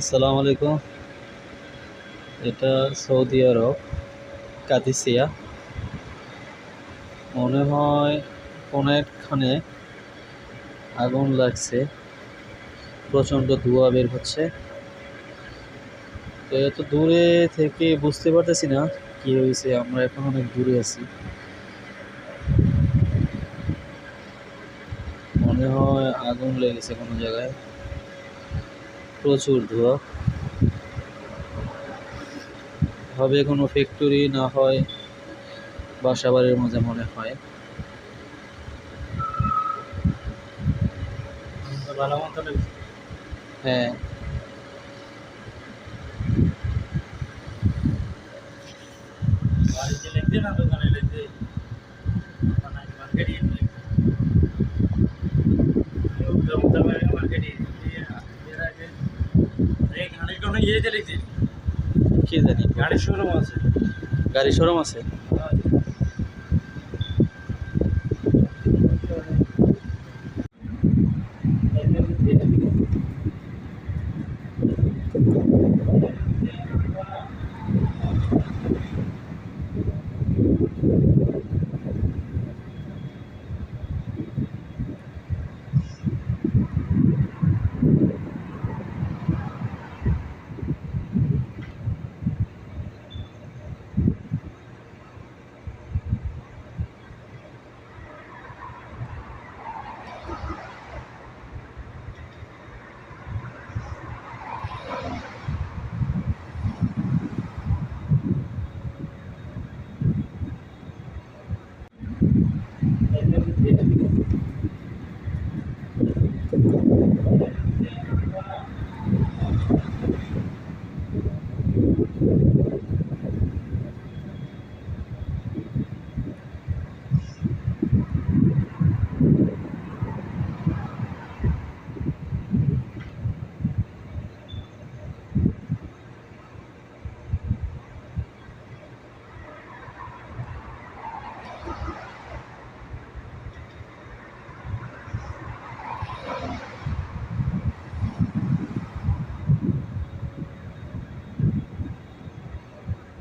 আসসালামু আলাইকুম। এটা সৌদি আরব, কাদিসিয়া। মনে হয় কোনো একখানে আগুন লাগছে, প্রচণ্ড ধোঁয়া বের হচ্ছে। তো এত দূরে থেকে বুঝতে পারতেছি না কি হয়েছে, আমরা এখন অনেক দূরে আছি। মনে হয় আগুন লেগেছে কোনো জায়গায়। প্রচুর ধোঁয়া। হবে কোনো ফ্যাক্টরি না হয় বাসা বাড়ির মধ্যে মনে হয়। হ্যাঁ। দোকানে লিখতে মার্কেটে মার্কেটে গাড়ির কোনো ইয়েতে লিখছি কি জানি? গাড়ির শোরুম আছে। গাড়ি শোরুম আছে?